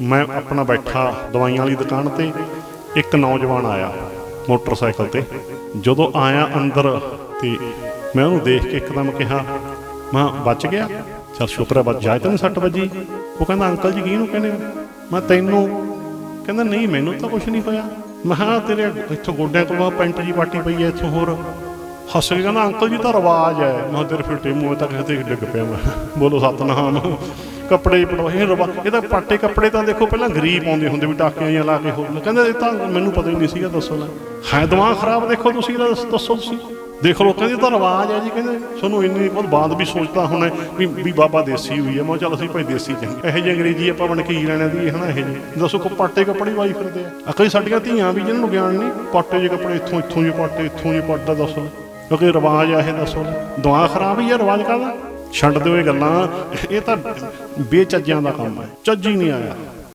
ਮੈਂ ਆਪਣਾ ਬੈਠਾ ਦਵਾਈਆਂ ਵਾਲੀ ਦੁਕਾਨ ਤੇ, ਇੱਕ ਨੌਜਵਾਨ ਆਇਆ ਮੋਟਰਸਾਈਕਲ ਤੇ। ਜਦੋਂ ਆਇਆ ਅੰਦਰ ਤੇ ਮੈਂ ਉਹਨੂੰ ਦੇਖ ਕੇ ਇੱਕਦਮ ਕਿਹਾ, ਮੈਂ, ਬਚ ਗਿਆ? ਚਲ ਸ਼ੁਕਰ ਹੈ, ਬਚ ਜਾਏ ਤੈਨੂੰ ਸੱਟ ਵੱਜੀ। ਉਹ ਕਹਿੰਦਾ, ਅੰਕਲ ਜੀ, ਕਿਹਨੂੰ ਕਹਿੰਦੇ ਹੋ? ਮੈਂ, ਤੈਨੂੰ। ਕਹਿੰਦਾ, ਨਹੀਂ, ਮੈਨੂੰ ਤਾਂ ਕੁਝ ਨਹੀਂ ਹੋਇਆ। ਮੈਂ ਕਿਹਾ ਤੇਰੇ ਇੱਥੋਂ ਗੋਡਿਆਂ ਕੋਲੋਂ ਪੈਂਟ ਜੀ ਪਾਟੀ ਪਈ ਐ ਇੱਥੋਂ ਹੋਰ। ਹੱਸ ਕੇ ਕਹਿੰਦਾ, ਅੰਕਲ ਜੀ, ਤਾਂ ਰਿਵਾਜ ਹੈ। ਮੈਂ ਕਿਹਾ, ਤੇਰੇ ਫਿੱਟੇ ਮੂੰਹ ਤੱਕ ਕਿਤੇ ਡਿੱਗ ਪਿਆ ਮੈਂ। ਬੋਲੋ, ਸਤਨਾਮ। ਕੱਪੜੇ ਪੜੋਏ ਰਵਾ ਇਹ ਤਾਂ ਪਾਟੇ ਕੱਪੜੇ ਤਾਂ ਦੇਖੋ ਪਹਿਲਾਂ ਗਰੀਬ ਆਉਂਦੇ ਹੁੰਦੇ ਵੀ ਟਾਕਿਆਂ ਜਾਂ ਲਾ ਕੇ ਹੋਰ ਕਹਿੰਦੇ ਇਹ ਤਾਂ ਮੈਨੂੰ ਪਤਾ ਹੀ ਨਹੀਂ ਸੀਗਾ, ਦੱਸੋ ਲੈ ਹੈ, ਦਿਮਾਗ ਖਰਾਬ ਦੇਖੋ ਤੁਸੀਂ ਇਹਦਾ, ਦੱਸ- ਦੱਸੋ ਤੁਸੀਂ। ਦੇਖ ਲੋ ਕਹਿੰਦੇ ਇਹ ਤਾਂ ਰਿਵਾਜ ਹੈ ਜੀ, ਕਹਿੰਦੇ ਸਾਨੂੰ ਇੰਨੀ ਬਹੁਤ ਬਾਅਦ ਵੀ ਸੋਚਦਾ ਹੁਣ ਵੀ ਵੀ ਬਾਬਾ ਦੇਸੀ ਹੋਈ ਹੈ ਮੈਂ ਕਿਹਾ ਚੱਲ ਅਸੀਂ ਭਾਈ ਦੇਸੀ ਚੰਗੇ ਇਹੋ ਜਿਹੀ ਅੰਗਰੇਜ਼ੀ ਆਪਾਂ ਬਣ ਕੇ ਹੀ ਲੈਣਾ ਦੀ ਹਨਾ ਇਹੋ ਜਿਹੇ। ਦੱਸੋ ਕੋ ਪਾਟੇ ਕੱਪੜੇ ਵਾਈ ਫਿਰਦੇ ਆ। ਆ ਕਈ ਸਾਡੀਆਂ ਧੀਆਂ ਵੀ ਜਿਹਨਾਂ ਨੂੰ ਗਿਆਨ ਨਹੀਂ, ਪਾਟੇ ਜੇ ਕੱਪੜੇ ਇੱਥੋਂ ਇੱਥੋਂ ਜੇ ਪਾਟੇ, ਇੱਥੋਂ ਜੇ ਪਾਟਾ ਦੱਸੋ। ਕਿਉਂਕਿ ਰਿਵਾਜ ਆ ਇਹ, ਦੱਸੋ ਦੁਆ ਖਰਾਬ ਹੀ ਹੈ ਰਿਵਾਜ ਕਾਹਦਾ? ਛੱਡ ਦਿਓ ਇਹ ਗੱਲਾਂ ਇਹ ਤਾਂ ਬੇਚੱਜਿਆਂ ਦਾ ਕੰਮ ਹੈ। ਚੱਜ ਹੀ ਨਹੀਂ ਆਇਆ।